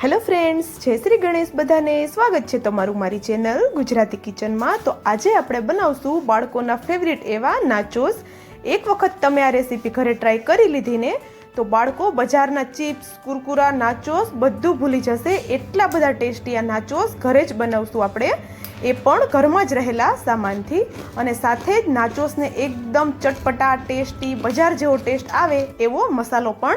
Hello friends, જય શ્રી ગણેશ બધાને. સ્વાગત છે તમારું મારી ચેનલ ગુજરાતી કિચનમાં. તો આજે આપણે બનાવશું બાળકોના ફેવરિટ એવા નાચોસ એક વખત તમે આ રેસીપી ઘરે ટ્રાય કરી લીધી ને તો બાળકો બજારના ચિપ્સ કુરકુરા નાચોસ બધું ભૂલી જશે. એટલા બધા ટેસ્ટી આ નાચોસ ઘરે જ બનાવશું આપણે. એ પણ ઘરમાં જ રહેલા સામાનથી અને સાથે જ નાચોસને એકદમ ચટપટા, ટેસ્ટી, બજાર જેવો ટેસ્ટ આવે એવો મસાલો પણ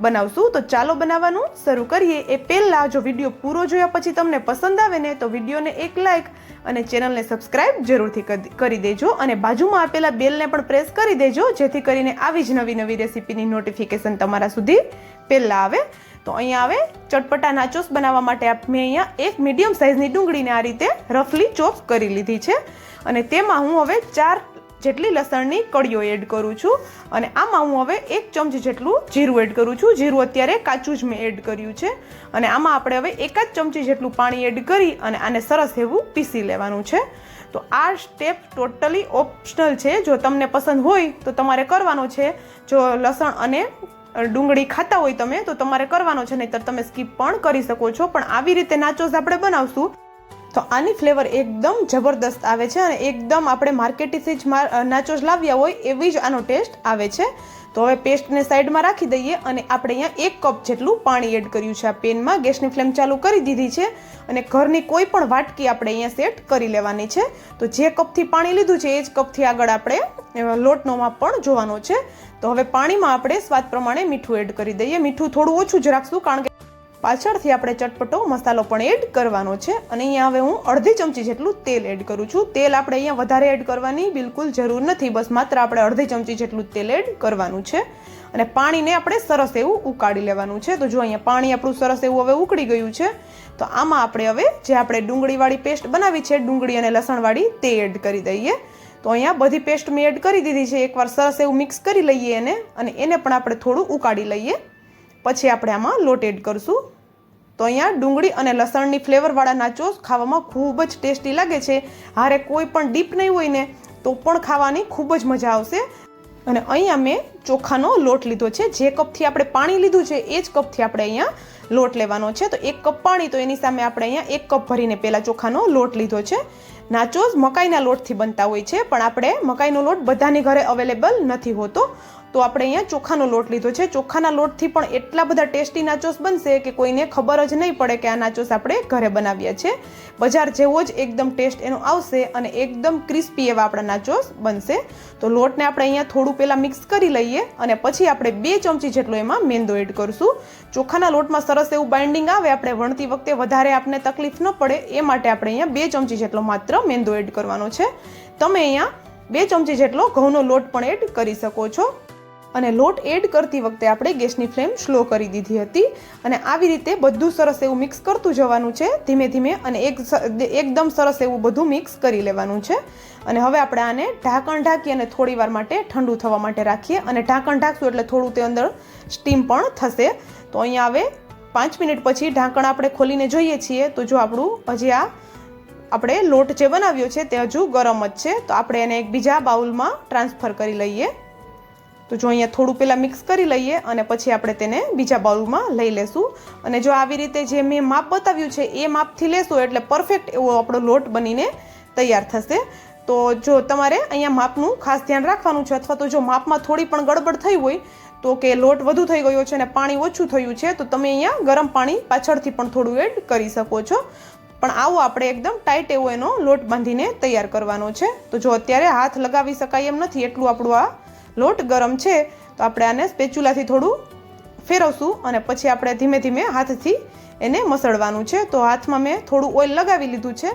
બનાવશું. તો ચાલો બનાવવાનું શરૂ કરીએ. એ પહેલાં જો વીડિયો પૂરો જોયા પછી તમને પસંદ આવે ને તો વિડીયોને એક લાઇક અને ચેનલને સબસ્ક્રાઇબ જરૂરથી કરી- દેજો અને બાજુમાં આપેલા બેલને પણ પ્રેસ કરી દેજો, જેથી કરીને આવી જ નવી નવી રેસીપીની નોટિફિકેશન તમારા સુધી પહેલાં આવે. તો અહીંયા આવે. ચટપટા નાચોસ બનાવવા માટે મેં અહીંયા એક મીડિયમ સાઇઝની ડુંગળીને આ રીતે રફલી ચોપ કરી લીધી છે. અને તેમાં હું હવે ચાર જેટલી લસણની કળીઓ એડ કરું છું. અને આમાં હું હવે એક ચમચી જેટલું જીરું એડ કરું છું. જીરું અત્યારે કાચું જ મેં એડ કર્યું છે. અને આમાં આપણે હવે એક ચમચી જેટલું પાણી એડ કરી અને આને સરસ એવું પીસી લેવાનું છે. તો આ સ્ટેપ ટોટલી ઓપ્શનલ છે. જો તમને પસંદ હોય તો તમારે કરવાનો છે. જો લસણ અને ડુંગળી ખાતા હોય તમે, તો તમારે કરવાનો છે, નહીંતર તમે સ્કીપ પણ કરી શકો છો. પણ આવી રીતે નાચોસ આપણે બનાવશું તો આની ફ્લેવર એકદમ જબરદસ્ત આવે છે અને એકદમ આપણે માર્કેટથી જ નાચોસ લાવ્યા હોય એવી જ આનો ટેસ્ટ આવે છે. તો હવે પેસ્ટને સાઈડમાં રાખી દઈએ અને આપણે અહીંયા એક કપ જેટલું પાણી એડ કર્યું છે આ પેનમાં ગેસની ફ્લેમ ચાલુ કરી દીધી છે અને ઘરની કોઈ પણ વાટકી આપણે અહીંયા સેટ કરી લેવાની છે. તો જે કપથી પાણી લીધું છે એ જ કપથી આગળ આપણે લોટનો માપ પણ જોવાનો છે. તો હવે પાણીમાં આપણે સ્વાદ પ્રમાણે મીઠું એડ કરી દઈએ. મીઠું થોડું ઓછું જ રાખશું કારણ કે પાછળથી આપણે ચટપટો મસાલો પણ એડ કરવાનો છે. અને અહીંયા હવે હું અડધી ચમચી જેટલું તેલ એડ કરું છું. તેલ આપણે અહીંયા વધારે એડ કરવાની બિલકુલ જરૂર નથી. બસ માત્ર આપણે અડધી ચમચી જેટલું તેલ એડ કરવાનું છે. અને પાણીને આપણે સરસ એવું ઉકાળી લેવાનું છે. તો જો અહીંયા પાણી આપણું સરસ એવું હવે ઉકળી ગયું છે, તો આમાં આપણે હવે જે આપણે ડુંગળીવાળી પેસ્ટ બનાવી છે, ડુંગળી અને લસણવાળી તે એડ કરી દઈએ. તો અહીંયા બધી પેસ્ટ મેં એડ કરી દીધી છે. એકવાર સરસ એવું મિક્સ કરી લઈએ એને અને એને પણ આપણે થોડું ઉકાળી લઈએ. પછી આપણે આમાં લોટ એડ કરશું. તો અહીંયા ડુંગળી અને લસણની ફ્લેવરવાળા નાચોસ ખાવામાં ખૂબ જ ટેસ્ટી લાગે છે. હારે કોઈ પણ ડીપ નહીં હોય ને, તો પણ ખાવાની ખૂબ જ મજા આવશે. અને અહીંયા મેં ચોખાનો લોટ લીધો છે. જે કપથી આપણે પાણી લીધું છે, એ જ કપથી આપણે અહીંયા લોટ લેવાનો છે. તો એક કપ પાણી, તો એની સામે આપણે અહીંયા એક કપ ભરીને પહેલાં ચોખાનો લોટ લીધો છે. નાચોસ મકાઈના લોટથી બનતા હોય છે, પણ આપણે મકાઈનો લોટ બધાની ઘરે અવેલેબલ નથી હોતો. તો આપણે અહીંયા ચોખાનો લોટ લીધો છે. ચોખાના લોટથી પણ એટલા બધા ટેસ્ટી નાચોસ બનશે કે કોઈને ખબર જ નહીં પડે કે આ નાચોસ આપણે ઘરે બનાવ્યા છે. બજાર જેવો જ એકદમ ટેસ્ટ એનો આવશે અને એકદમ ક્રિસ્પી એવા આપણા નાચોસ બનશે. તો લોટને આપણે અહીંયા થોડું પહેલાં મિક્સ કરી લઈએ અને પછી આપણે બે ચમચી જેટલો એમાં મેંદો એડ કરીશું. ચોખાના લોટમાં સરસ એવું બાઇન્ડિંગ આવે, આપણે વણતી વખતે વધારે આપણને તકલીફ ન પડે, એ માટે આપણે અહીંયા બે ચમચી જેટલો માત્ર મેંદો એડ કરવાનો છે. તમે અહીંયા બે ચમચી જેટલો ઘઉંનો લોટ પણ એડ કરી શકો છો. અને લોટ એડ કરતી વખતે આપણે ગેસની ફ્લેમ સ્લો કરી દીધી હતી અને આવી રીતે બધું સરસ એવું મિક્સ કરતું જવાનું છે. ધીમે ધીમે અને એક એકદમ સરસ એવું બધું મિક્સ કરી લેવાનું છે. અને હવે આપણે આને ઢાંકણ ઢાંકી અને થોડીવાર માટે ઠંડુ થવા માટે રાખીએ. અને ઢાંકણ ઢાંકશું એટલે થોડું તે અંદર સ્ટીમ પણ થશે. તો અહીંયા આવે પાંચ મિનિટ પછી ઢાંકણ આપણે ખોલીને જોઈએ છીએ. તો જો આપણું હજી આ આપણે લોટ જે બનાવ્યો છે તે હજુ ગરમ જ છે. તો આપણે એને એક બીજા બાઉલમાં ટ્રાન્સફર કરી લઈએ. તો જો અહીંયા થોડું પહેલાં મિક્સ કરી લઈએ અને પછી આપણે તેને બીજા બાઉલમાં લઈ લેશું. અને જો આવી રીતે જે મેં માપ બતાવ્યું છે, એ માપથી લેશું એટલે પરફેક્ટ એવો આપણો લોટ બનીને તૈયાર થશે. તો જો તમારે અહીંયા માપનું ખાસ ધ્યાન રાખવાનું છે, અથવા તો જો માપમાં થોડી પણ ગડબડ થઈ હોય, તો કે લોટ વધુ થઈ ગયો છે અને પાણી ઓછું થયું છે, તો તમે અહીંયા ગરમ પાણી પાછળથી પણ થોડું એડ કરી શકો છો. પણ આવો આપણે એકદમ ટાઈટ એવો એનો લોટ બાંધીને તૈયાર કરવાનો છે. તો જો અત્યારે હાથ લગાવી શકાય એમ નથી, એટલું આપણું આ લોટ ગરમ છે, તો આપણે આને સ્પેચ્યુલાથી થોડું ફેરવશું અને પછી આપણે ધીમે ધીમે હાથથી એને મસળવાનું છે. તો હાથમાં મેં થોડું ઓઇલ લગાવી લીધું છે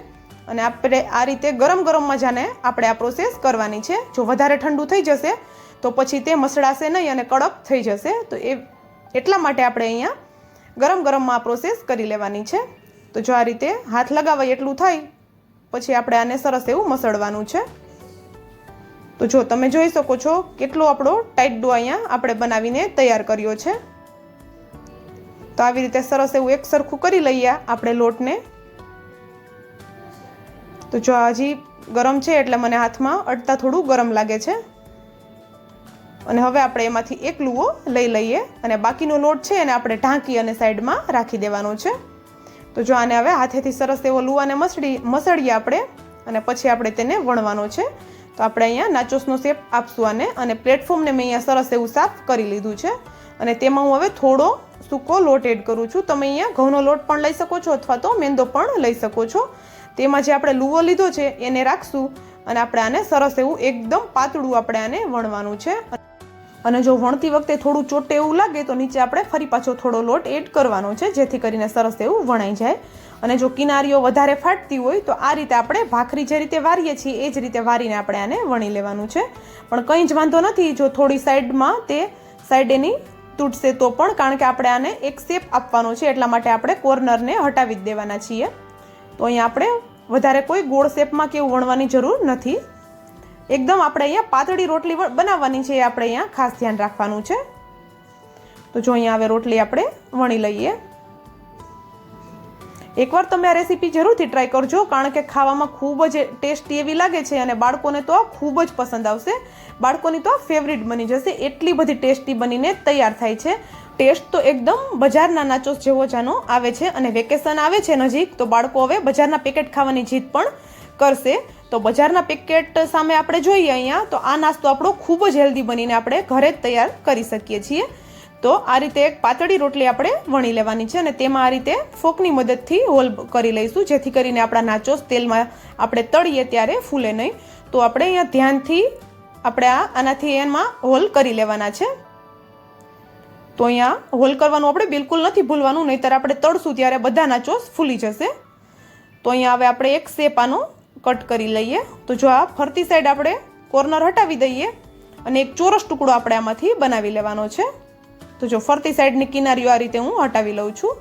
અને આપણે આ રીતે ગરમ ગરમમાં જાને આપણે આ પ્રોસેસ કરવાની છે. જો વધારે ઠંડુ થઈ જશે, તો પછી તે મસળાશે નહીં અને કડક થઈ જશે. તો એ, એટલા માટે આપણે અહીંયા ગરમ ગરમમાં આ પ્રોસેસ કરી લેવાની છે. તો જો આ રીતે હાથ લગાવાય એટલું થાય, પછી આપણે આને સરસ એવું મસળવાનું છે. તો જો તમે જોઈ શકો છો કેટલો આપણો ટાઈટ ડો અહીંયા આપણે બનાવીને તૈયાર કર્યો છે. તો આવી રીતે સરસ એવું એક સરખું કરી લઈએ આપણે લોટને. તો જો હજી ગરમ છે એટલે મને હાથમાં અડતા થોડું ગરમ લાગે છે. અને હવે આપણે એમાંથી એક લુઓ લઈ લઈએ અને બાકીનો લોટ છે એને આપણે ઢાંકી અને સાઈડમાં રાખી દેવાનો છે. તો જો આને હવે હાથેથી સરસ એવો લુવાને મસળી મસળીએ આપણે અને પછી આપણે તેને વણવાનો છે. તો આપણે અહીંયા નાચોસનો શેપ આપશું આને અને પ્લેટફોર્મને મેં અહીંયા સરસ એવું સાફ કરી લીધું છે. અને તેમાં હું હવે થોડો સૂકો લોટ એડ કરું છું. તમે અહીંયા ઘઉંનો લોટ પણ લઈ શકો છો અથવા તો મેંદો પણ લઈ શકો છો. તેમાં જે આપણે લુવો લીધો છે એને રાખશું અને આપણે આને સરસ એવું એકદમ પાતળું આપણે આને વણવાનું છે. અને જો વણતી વખતે થોડું ચોટે એવું લાગે, તો નીચે આપણે ફરી પાછો થોડો લોટ એડ કરવાનો છે, જેથી કરીને સરસ એવું વણાઈ જાય. અને જો કિનારીઓ વધારે ફાટતી હોય, તો આ રીતે આપણે ભાખરી જે રીતે વારીએ છીએ, એ જ રીતે વારીને આપણે આને વણી લેવાનું છે. પણ કંઈ જ વાંધો નથી, જો થોડી સાઈડમાં તે સાઈડ એની તૂટશે તો પણ, કારણ કે આપણે આને એક શેપ આપવાનો છે, એટલા માટે આપણે કોર્નરને હટાવી જ દેવાના છીએ. તો અહીંયા આપણે વધારે કોઈ ગોળ શેપમાં કે એવું વણવાની જરૂર નથી. એકદમ આપણે અહીંયા પાતળી રોટલી બનાવવાની છે, એ આપણે અહીંયા ખાસ ધ્યાન રાખવાનું છે. તો જો અહીંયા હવે રોટલી આપણે વણી લઈએ. એકવાર તમે આ રેસીપી જરૂરથી ટ્રાય કરજો, કારણ કે ખાવામાં ખૂબ જ ટેસ્ટી એવી લાગે છે અને બાળકોને તો આ ખૂબ જ પસંદ આવશે. બાળકોની તો આ ફેવરિટ બની જશે, એટલી બધી ટેસ્ટી બનીને તૈયાર થાય છે. ટેસ્ટ તો એકદમ બજારના નાચોસ જેવો જાનો આવે છે અને વેકેશન આવે છે નજીક, તો બાળકો હવે બજારના પેકેટ ખાવાની જીદ પણ કરશે. તો બજારના પેકેટ સામે આપણે જોઈએ અહીંયા, તો આ નાસ્તો આપણો ખૂબ જ હેલ્ધી બનીને આપણે ઘરે જ તૈયાર કરી શકીએ છીએ. તો આ રીતે એક પાતળી રોટલી આપણે વણી લેવાની છે અને તેમાં આ રીતે ફોકની મદદથી હોલ કરી લઈશું, જેથી કરીને આપણા નાચોસ તેલમાં આપણે તળીએ ત્યારે ફૂલે નહીં. તો આપણે અહીંયા ધ્યાનથી આપણે આ આનાથી એમાં હોલ કરી લેવાના છે. તો અહીંયા હોલ કરવાનું આપણે બિલકુલ નથી ભૂલવાનું, નહીંતર આપણે તળશું ત્યારે બધા નાચોસ ફૂલી જશે. તો અહીંયા હવે આપણે એક શેપ આનો કટ કરી લઈએ. તો જો આ ફરતી સાઈડ આપણે કોર્નર હટાવી દઈએ અને એક ચોરસ ટુકડો આપણે આમાંથી બનાવી લેવાનો છે. તો જો ફરતી સાઈડની કિનારીઓ આ રીતે હું હટાવી લઉં છું.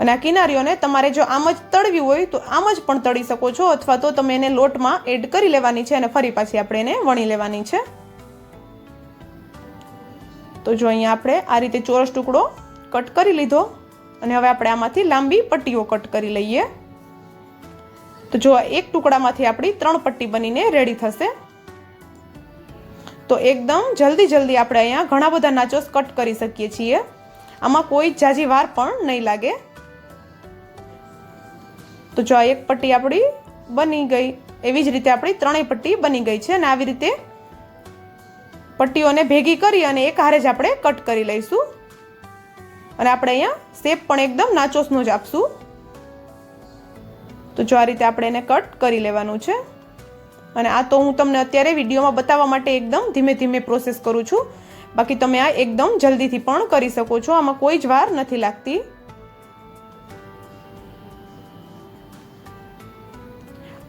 અને આ કિનારીઓને તમારે જો આમ જ તળવી હોય તો આમ જ પણ તળી શકો છો અથવા તો તમે એને લોટમાં એડ કરી લેવાની છે અને ફરી પાછી આપણે એને વણી લેવાની છે. તો જો અહીંયા આપણે આ રીતે ચોરસ ટુકડો કટ કરી લીધો અને હવે આપણે આમાંથી લાંબી પટ્ટીઓ કટ કરી લઈએ. તો જો એક ટુકડામાંથી આપણી ત્રણ પટ્ટી બનીને રેડી થશે. તો એકદમ જલ્દી જલ્દી આપણે અહીંયા ઘણા બધા નાચોસ કટ કરી શકીએ છીએ. આમાં કોઈ જાજી વાર પણ નહીં લાગે. તો જો આ એક પટ્ટી આપણી બની ગઈ. એવી જ રીતે આપણી ત્રણેય પટ્ટી બની ગઈ છે અને આવી રીતે પટ્ટીઓને ભેગી કરી અને એક હારે જ આપણે કટ કરી લઈશું. અને આપણે અહીંયા શેપ પણ એકદમ નાચોસનો જ આપશું. તો જો આ રીતે આપણે એને કટ કરી લેવાનું છે. અને આ તો હું તમને અત્યારે વિડીયોમાં બતાવવા માટે એકદમ ધીમે ધીમે પ્રોસેસ કરું છું. બાકી તમે આ એકદમ જલ્દીથી પણ કરી શકો છો. આમાં કોઈ જ વાર નથી લાગતી.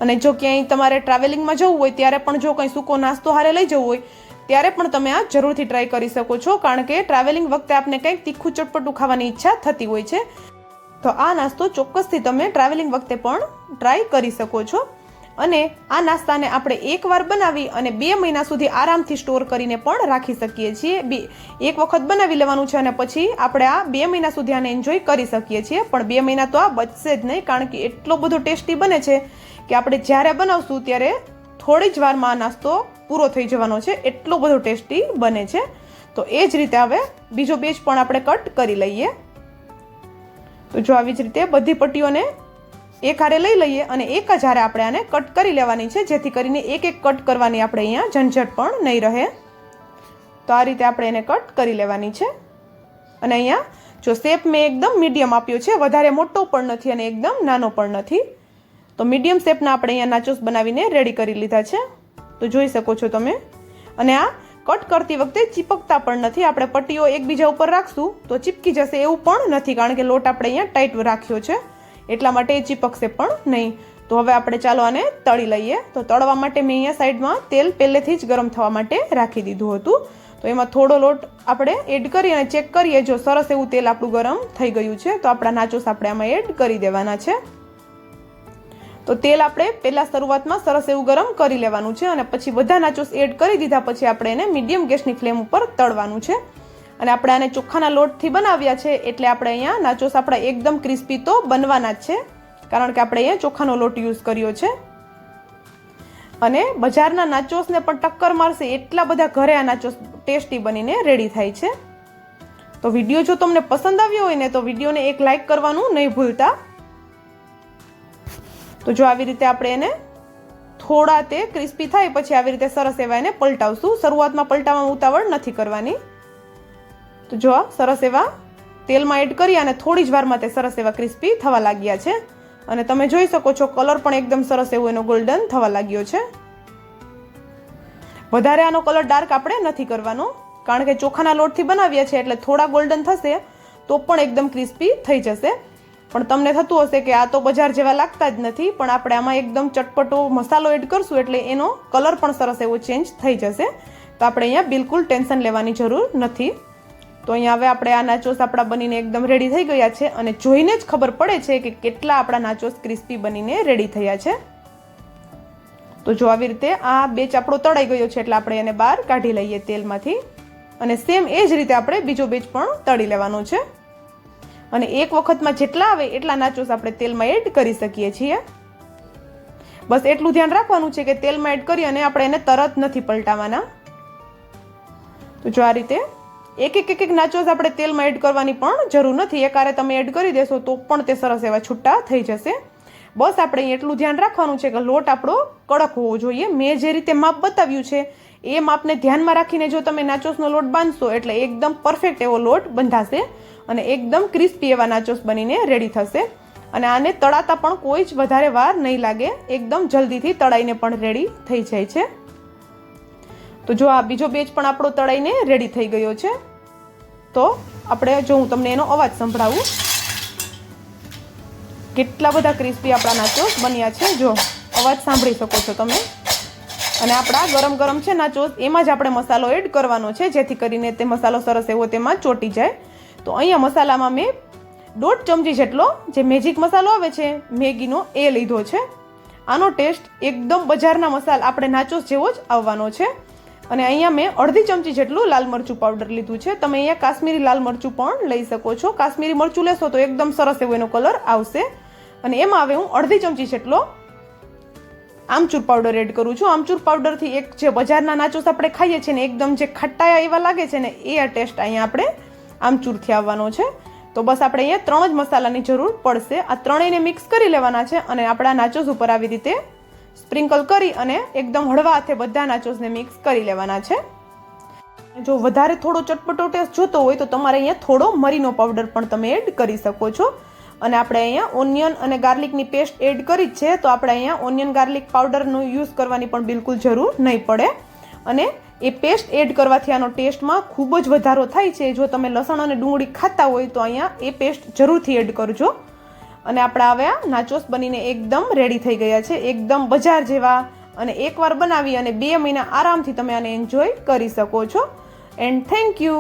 અને જો ક્યાંય તમારે ટ્રાવેલિંગમાં જવું હોય, ત્યારે પણ જો કંઈ સૂકો નાસ્તો હારે લઈ જવું હોય, ત્યારે પણ તમે આ જરૂરથી ટ્રાય કરી શકો છો. કારણ કે ટ્રાવેલિંગ વખતે આપને કંઈક તીખું ચટપટું ખાવાની ઈચ્છા થતી હોય છે. તો આ નાસ્તો ચોક્કસથી તમે ટ્રાવેલિંગ વખતે પણ ટ્રાય કરી શકો છો. અને આ નાસ્તાને આપણે એકવાર બનાવી અને બે મહિના સુધી આરામથી સ્ટોર કરીને પણ રાખી શકીએ છીએ. બે, એક વખત બનાવી લેવાનું છે અને પછી આપણે આ બે મહિના સુધી આને એન્જોય કરી શકીએ છીએ. પણ બે મહિના તો આ બચશે જ નહીં, કારણ કે એટલો બધો ટેસ્ટી બને છે કે આપણે જ્યારે બનાવશું ત્યારે થોડી જ વારમાં આ નાસ્તો પૂરો થઈ જવાનો છે. એટલો બધો ટેસ્ટી બને છે. તો એ જ રીતે હવે બીજો બેચ પણ આપણે કટ કરી લઈએ. તો જો આવી જ રીતે બધી પટ્ટીઓને એક હારે લઈ લઈએ અને એક જ હારે આપણે આને કટ કરી લેવાની છે, જેથી કરીને એક એક કટ કરવાની આપણે અહીંયા ઝંઝટ પણ નહીં રહે. તો આ રીતે આપણે એને કટ કરી લેવાની છે. અને અહીંયા જો શેપ મેં એકદમ મીડિયમ આપ્યો છે, વધારે મોટો પણ નથી અને એકદમ નાનો પણ નથી. તો મીડિયમ શેપના આપણે અહીંયા નાચોસ બનાવીને રેડી કરી લીધા છે. તો જોઈ શકો છો તમે. અને આ કટ કરતી વખતે ચીપકતા પણ નથી. આપણે પટ્ટીઓ એકબીજા ઉપર રાખશું તો ચીપકી જશે એવું પણ નથી, કારણ કે લોટ આપણે અહીંયા ટાઈટ રાખ્યો છે. એટલા માટે એ ચીપકશે પણ નહીં. તો હવે આપણે ચાલો આને તળી લઈએ. તો તળવા માટે મેં અહીંયા સાઈડમાં તેલ પહેલેથી જ ગરમ થવા માટે રાખી દીધું હતું. તો એમાં થોડો લોટ આપણે એડ કરી અને ચેક કરીએ જો સરસ એવું તેલ આપણું ગરમ થઈ ગયું છે, તો આપણા નાચોસ આપણે આમાં એડ કરી દેવાના છે. તો તેલ આપણે પહેલાં શરૂઆતમાં સરસ એવું ગરમ કરી લેવાનું છે અને પછી બધા નાચોસ એડ કરી દીધા પછી આપણે એને મીડિયમ ગેસની ફ્લેમ ઉપર તળવાનું છે. અને આપણે આને ચોખ્ખાના લોટથી બનાવ્યા છે એટલે આપણે અહીંયા નાચોસ આપણા એકદમ ક્રિસ્પી તો બનવાના જ છે. કારણ કે આપણે અહીંયા ચોખાનો લોટ યુઝ કર્યો છે. અને બજારના નાચોસને પણ ટક્કર મારશે એટલા બધા ઘરે આ નાચોસ ટેસ્ટી બનીને રેડી થાય છે. તો વીડિયો જો તમને પસંદ આવ્યો હોય ને તો વિડીયોને એક લાઇક કરવાનું નહીં ભૂલતા. તો જો આવી રીતે આપણે એને થોડા તે ક્રિસ્પી થાય પછી આવી રીતે સરસ એવા એને પલટાવશું. શરૂઆતમાં પલટાવવામાં ઉતાવળ નથી કરવાની. તો જો સરસ એવા તેલમાં એડ કરી અને થોડી જ વારમાં તે સરસ એવા ક્રિસ્પી થવા લાગ્યા છે. અને તમે જોઈ શકો છો કલર પણ એકદમ સરસ એવો એનો ગોલ્ડન થવા લાગ્યો છે. વધારે આનો કલર ડાર્ક આપણે નથી કરવાનો. કારણ કે ચોખાના લોટથી બનાવ્યા છે એટલે થોડા ગોલ્ડન થશે તો પણ એકદમ ક્રિસ્પી થઈ જશે. પણ તમને થતું હશે કે આ તો બજાર જેવા લાગતા જ નથી, પણ આપણે આમાં એકદમ ચટપટો મસાલો એડ કરશું એટલે એનો કલર પણ સરસ એવો ચેન્જ થઈ જશે. તો આપણે અહીંયા બિલકુલ ટેન્શન લેવાની જરૂર નથી. તો અહીંયા હવે આપણે આ નાચોસ આપણા બનીને એકદમ રેડી થઈ ગયા છે અને જોઈને જ ખબર પડે છે કે કેટલા આપણા નાચોસ ક્રિસ્પી બનીને રેડી થયા છે. તો જો આવી રીતે આ બેચ આપણો તળાઈ ગયો છે એટલે આપણે એને બહાર કાઢી લઈએ તેલમાંથી. અને સેમ એ જ રીતે આપણે બીજો બેચ પણ તળી લેવાનો છે. અને એક વખતમાં જેટલા આવે એટલા નાચોસ આપણે તેલમાં એડ કરી શકીએ છીએ. બસ એટલું ધ્યાન રાખવાનું છે કે તેલમાં એડ કરી અને આપણે એને તરત નથી પલટાવાના. તો જો આ રીતે એક એક એક એક નાચોસ આપણે તેલમાં એડ કરવાની પણ જરૂર નથી. એકારે તમે એડ કરી દેશો તો પણ તે સરસ એવા છૂટા થઈ જશે. બસ આપણે એટલું ધ્યાન રાખવાનું છે કે લોટ આપણો કડક હોવો જોઈએ. મેં જે રીતે માપ બતાવ્યું છે એ માપને ધ્યાનમાં રાખીને જો તમે નાચોસનો લોટ બાંધશો, એટલે એકદમ પરફેક્ટ એવો લોટ બંધાશે અને એકદમ ક્રિસ્પી એવા નાચોસ બનીને રેડી થશે. અને આને તળાતા પણ કોઈ જ વધારે વાર નહીં લાગે, એકદમ જલ્દીથી તળાઈને પણ રેડી થઈ જાય છે. તો જો આ બીજો બેચ પણ આપણો તળાઈને રેડી થઈ ગયો છે, તો આપણે જો હું તમને એનો અવાજ સંભળાવું. કેટલા બધા ક્રિસ્પી આપણા નાચોસ બન્યા છે, જો અવાજ સાંભળી શકો છો તમે. અને આપણા ગરમ ગરમ છે નાચોસ એમાં જ આપણે મસાલો એડ કરવાનો છે, જેથી કરીને તે મસાલો સરસ એવો તેમાં ચોટી જાય. તો અહીંયા મસાલામાં મેં દોઢ ચમચી જેટલો જે મેજિક મસાલો આવે છે, મેગીનો એ લીધો છે. આનો ટેસ્ટ એકદમ બજારના મસાલા, આપણે નાચોસ જેવો જ આવવાનો છે. અને અહીંયા મેં અડધી ચમચી જેટલું લાલ મરચું પાવડર લીધું છે. તમે અહીંયા કાશ્મીરી લાલ મરચું પણ લઈ શકો છો. કાશ્મીરી મરચું લેશો તો એકદમ સરસ એવો એનો કલર આવશે. અને એમાં હવે હું અડધી ચમચી જેટલો આમચૂર પાવડર એડ કરું છું. આમચૂર પાવડરથી એક જે બજારના નાચોસ આપણે ખાઈએ છીએ ને, એકદમ જે ખટ્ટાયા એવા લાગે છે ને, એ આ ટેસ્ટ અહીંયા આપણે આમચૂરથી આવવાનો છે. તો બસ આપણે અહીંયા ત્રણ જ મસાલાની જરૂર પડશે. આ ત્રણેયને મિક્સ કરી લેવાના છે અને આપણા નાચોસ ઉપર આવી રીતે સ્પ્રિંકલ કરી અને એકદમ હળવા હાથે બધા નાચોસને મિક્સ કરી લેવાના છે. જો વધારે થોડો ચટપટો ટેસ્ટ જોતો હોય તો તમારે અહીંયા થોડો મરીનો પાવડર પણ તમે એડ કરી શકો છો. અને આપણે અહીંયા ઓનિયન અને ગાર્લિકની પેસ્ટ એડ કરી જ છે, તો આપણે અહીંયા ઓનિયન ગાર્લિક પાવડરનો યુઝ કરવાની પણ બિલકુલ જરૂર નહીં પડે. અને એ પેસ્ટ એડ કરવાથી આનો ટેસ્ટમાં ખૂબ જ વધારો થાય છે. જો તમે લસણ અને ડુંગળી ખાતા હોય, તો અહીંયા એ પેસ્ટ જરૂરથી એડ કરજો. અને આપણા હવે આ નાચોસ બનીને એકદમ રેડી થઈ ગયા છે. એકદમ બજાર જેવા. અને એકવાર બનાવી અને બે મહિના આરામથી તમે આને એન્જોય કરી શકો છો. And thank you